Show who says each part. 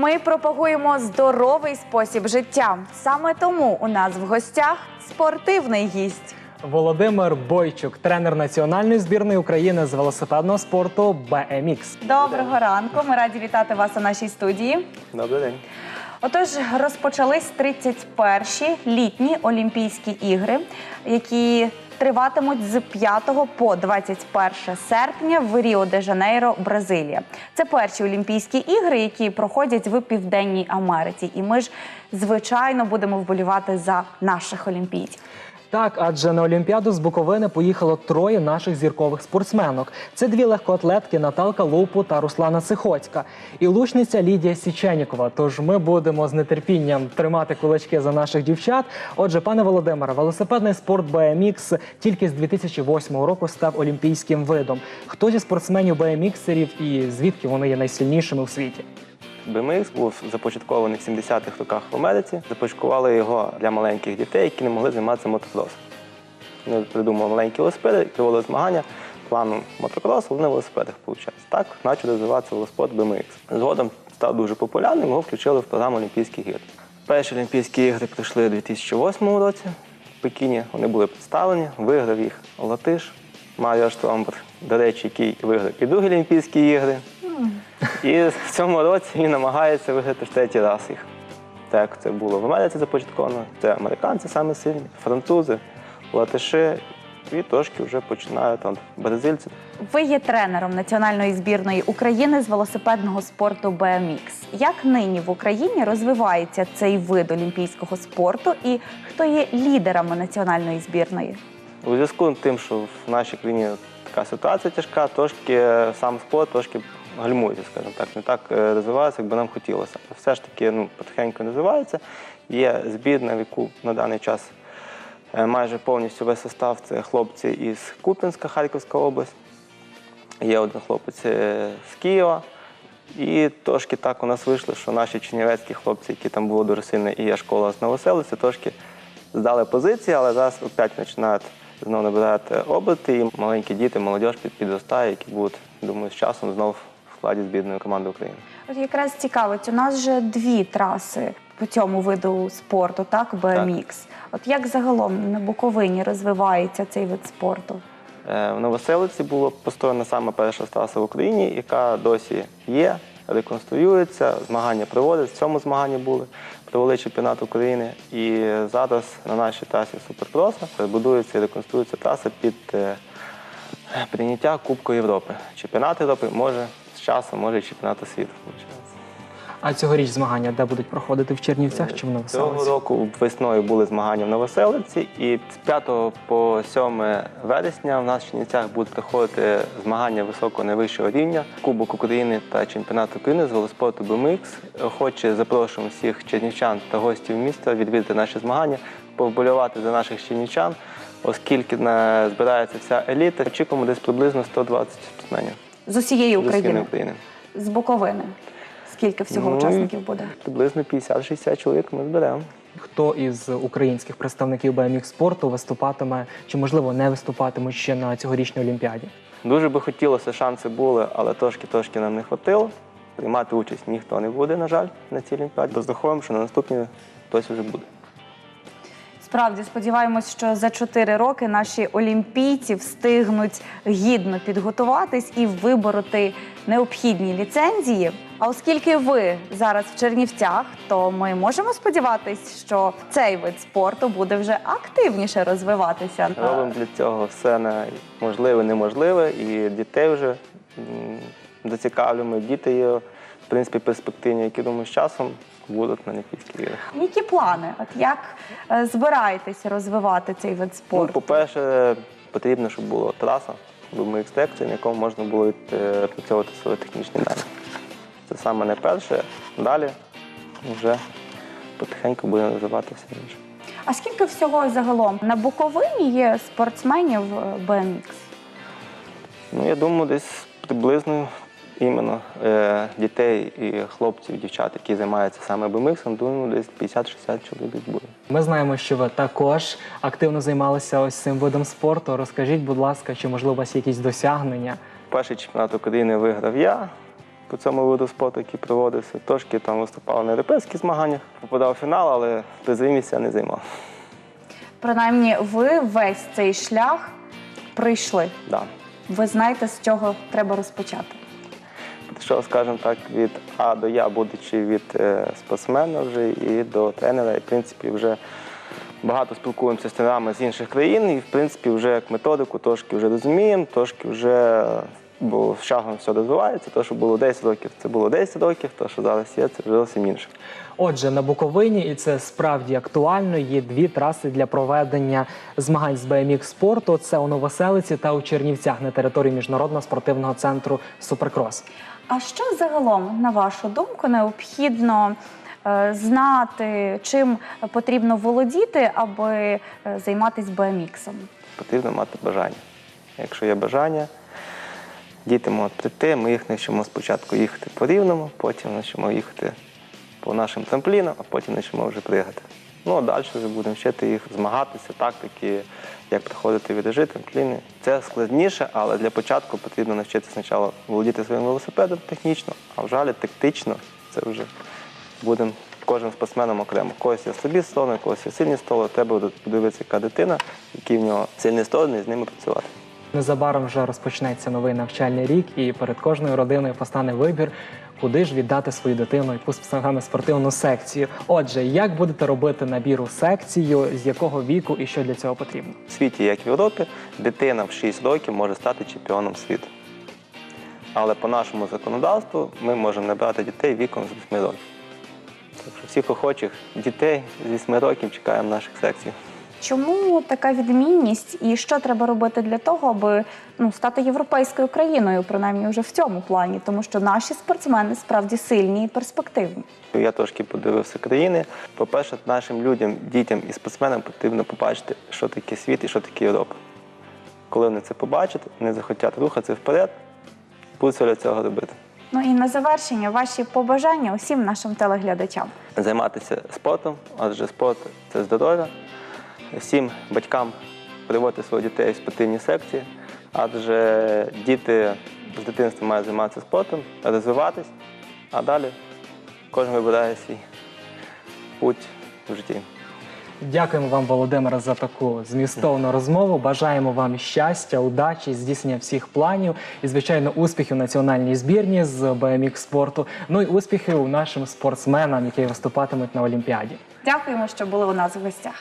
Speaker 1: Ми пропагуємо здоровий спосіб життя. Саме тому у нас в гостях спортивний гість.
Speaker 2: Володимир Бойчук, тренер національної збірної України з велосипедного спорту BMX.
Speaker 1: Доброго ранку. Ми раді вітати вас у нашій студії.
Speaker 3: Добрий день.
Speaker 1: Отож, розпочались 31-ші літні Олімпійські ігри, які триватимуть з 5 по 21 серпня в Ріо де Жанейро, Бразилія. Це перші Олімпійські ігри, які проходять в Південній Америці. І ми ж, звичайно, будемо вболівати за наших олімпійців.
Speaker 2: Так, адже на Олімпіаду з Буковини поїхало троє наших зіркових спортсменок. Це дві легкоатлетки Наталка Лупу та Руслана Сихоцька і лучниця Лідія Січенікова. Тож ми будемо з нетерпінням тримати кулачки за наших дівчат. Отже, пане Володимире, велосипедний спорт BMX тільки з 2008 року став олімпійським видом. Хто зі спортсменів BMX-ерів і звідки вони є найсильнішими у світі?
Speaker 3: BMX був започаткований в 70-х роках в Америці. Започаткували його для маленьких дітей, які не могли займатися мотокросом. Вони придумали маленькі велосипеди, провели змагання планом мотокросу, але на велосипедах виходить. Так почав розвиватися велоспорт BMX. Згодом став дуже популярним, його включили в програму Олімпійських ігор. Перші Олімпійські ігри прийшли у 2008 році в Пекіні. Вони були представлені, виграв їх Латиш Маріо Штромбер, до речі, який виграв і другі Олімпійські ігри. І в цьому році він намагається виграти в третій раз їх. Так, це було в Америці започатковано. Це американці саме сильні, французи, латиші, і трошки вже починають там бразильці.
Speaker 1: Ви є тренером національної збірної України з велосипедного спорту BMX. Як нині в Україні розвивається цей вид олімпійського спорту і хто є лідерами національної збірної?
Speaker 3: У зв'язку з тим, що в нашій країні така ситуація тяжка, трошки сам спорт трошки гальмується, скажімо так, не так е, розвивається, як би нам хотілося. Все ж таки ну, потихеньку розвивається. Є збірна, в яку на даний час е, майже повністю весь состав це хлопці із Куп'янська, Харківська область. Є один хлопець е, з Києва. І трошки так у нас вийшло, що наші чернівецькі хлопці, які там було дуже сильно, і є школа з Новоселиці, трошки здали позиції, але зараз опять починають знову набирати оберти, і маленькі діти, молодь під- підростає, які будуть, думаю, з часом знову в складі збірної команди України.
Speaker 1: От якраз цікавить, у нас же дві траси по цьому виду спорту, так, BMX. От як загалом на Буковині розвивається цей вид спорту?
Speaker 3: Е, В Новоселиці була построєна саме перша траса в Україні, яка досі є, реконструюється, змагання проводять. В цьому змаганні були, провели чемпіонат України. І зараз на нашій трасі Суперкроса будується і реконструюється траса під е, прийняття Кубку Європи. Чемпіонат Європи може з часом, може чемпіонату світу. виходить.
Speaker 2: А цьогоріч змагання де будуть проходити в Чернівцях чи в
Speaker 3: Цього року весною були змагання в Новоселиці, і з 5 по 7 вересня в нас в Чернівцях будуть проходити змагання високого найвищого рівня, Кубок України та чемпіонат України з велоспорту BMX. Охоче запрошуємо всіх чернівчан та гостів міста відвідати наші змагання, повболювати за наших чернівчан, оскільки збирається вся еліта. Очікуємо десь приблизно 120 спортсменів
Speaker 1: З усієї України,
Speaker 3: України.
Speaker 1: з Буковини. Скільки всього
Speaker 3: Ну,
Speaker 1: учасників буде?
Speaker 3: Приблизно 50-60 чоловік ми зберемо.
Speaker 2: Хто із українських представників BMX спорту виступатиме чи можливо не виступатиме ще на цьогорічній Олімпіаді?
Speaker 3: Дуже би хотілося, шанси були, але трошки-трошки нам не хватило. Приймати участь ніхто не буде, на жаль, на цій олімпіаді. Розраховуємо, що на наступній хтось вже буде.
Speaker 1: Справді сподіваємось, що за чотири роки наші олімпійці встигнуть гідно підготуватись і вибороти необхідні ліцензії. А оскільки ви зараз в Чернівцях, то ми можемо сподіватись, що цей вид спорту буде вже активніше розвиватися.
Speaker 3: Робимо для цього все на можливе, неможливе, і дітей вже зацікавлюємо. Діти є, в принципі, перспективні, які думаю, з часом будуть на Олімпійських іграх.
Speaker 1: Які плани? От як е, збираєтеся розвивати цей вид
Speaker 3: Ну,
Speaker 1: спорту?
Speaker 3: по-перше, потрібно, щоб була траса, BMX секція, на якому можна було е, працювати свої технічні дані. Це саме найперше. Далі вже потихеньку буде розвивати все інше.
Speaker 1: А скільки всього загалом на Буковині є спортсменів е, BMX?
Speaker 3: Ну, я думаю, десь приблизно іменно е, дітей і хлопців, дівчат, які займаються саме BMX, думаю, десь 50-60 чоловік буде.
Speaker 2: Ми знаємо, що ви також активно займалися ось цим видом спорту. Розкажіть, будь ласка, чи можливо у вас є якісь досягнення?
Speaker 3: Перший чемпіонат України виграв я. по цьому виду спорту, який проводився. Трошки там виступав на європейських змаганнях, попадав в фінал, але призові місця не займав.
Speaker 1: Принаймні, ви весь цей шлях пройшли.
Speaker 3: Да.
Speaker 1: Ви знаєте, з чого треба розпочати.
Speaker 3: Підійшов, скажімо так, від А до Я, будучи від е, спортсмена вже і до тренера. І, в принципі, вже багато спілкуємося з тренерами з інших країн, і в принципі вже як методику трошки вже розуміємо, трошки вже бо з часом все розвивається. То, що було 10 років, це було 10 років, то, що зараз є, це вже зовсім інше.
Speaker 2: Отже, на Буковині, і це справді актуально, є дві траси для проведення змагань з BMX спорту. Це у Новоселиці та у Чернівцях на території міжнародного спортивного центру Суперкрос.
Speaker 1: А що загалом, на вашу думку, необхідно е, знати, чим потрібно володіти, аби е, займатися BMX-ом?
Speaker 3: Потрібно мати бажання. Якщо є бажання, діти можуть прийти, ми їх навчимо спочатку їхати по рівному, потім навчимо їхати по нашим трамплінам, а потім навчимо вже пригати. Ну, а далі вже будемо вчити їх змагатися, тактики, як приходити віражі, трампліни. Це складніше, але для початку потрібно навчитися спочатку володіти своїм велосипедом технічно, а вже технічно це вже будемо кожен спортсменом окремо. Когось є слабі сторони, когось є сильні сторони. Треба подивитися, яка дитина, які в нього сильні сторони, і з ними працювати.
Speaker 2: Незабаром вже розпочнеться новий навчальний рік, і перед кожною родиною постане вибір, куди ж віддати свою дитину, яку саме спортивну секцію. Отже, як будете робити набір у секцію, з якого віку і що для цього потрібно?
Speaker 3: В світі, як в Європі, дитина в 6 років може стати чемпіоном світу. Але по нашому законодавству ми можемо набрати дітей віком з 8 років. Так що всіх охочих дітей з 8 років чекаємо наших секціях.
Speaker 1: Чому така відмінність і що треба робити для того, аби ну, стати європейською країною, принаймні вже в цьому плані, тому що наші спортсмени справді сильні і перспективні.
Speaker 3: Я трошки подивився країни. По-перше, нашим людям, дітям і спортсменам потрібно побачити, що таке світ і що таке Європа. Коли вони це побачать, вони захотять рухатися вперед, будуть все для цього робити.
Speaker 1: Ну і на завершення ваші побажання усім нашим телеглядачам.
Speaker 3: займатися спортом, адже спорт це здоров'я. Всім батькам приводити своїх дітей в спортивні секції, адже діти з дитинства мають займатися спортом, розвиватись, а далі кожен вибирає свій путь в житті.
Speaker 2: Дякуємо вам, Володимире, за таку змістовну розмову. Бажаємо вам щастя, удачі, здійснення всіх планів і, звичайно, успіхів національній збірні з BMX спорту. Ну і успіхів нашим спортсменам, які виступатимуть на Олімпіаді.
Speaker 1: Дякуємо, що були у нас в гостях.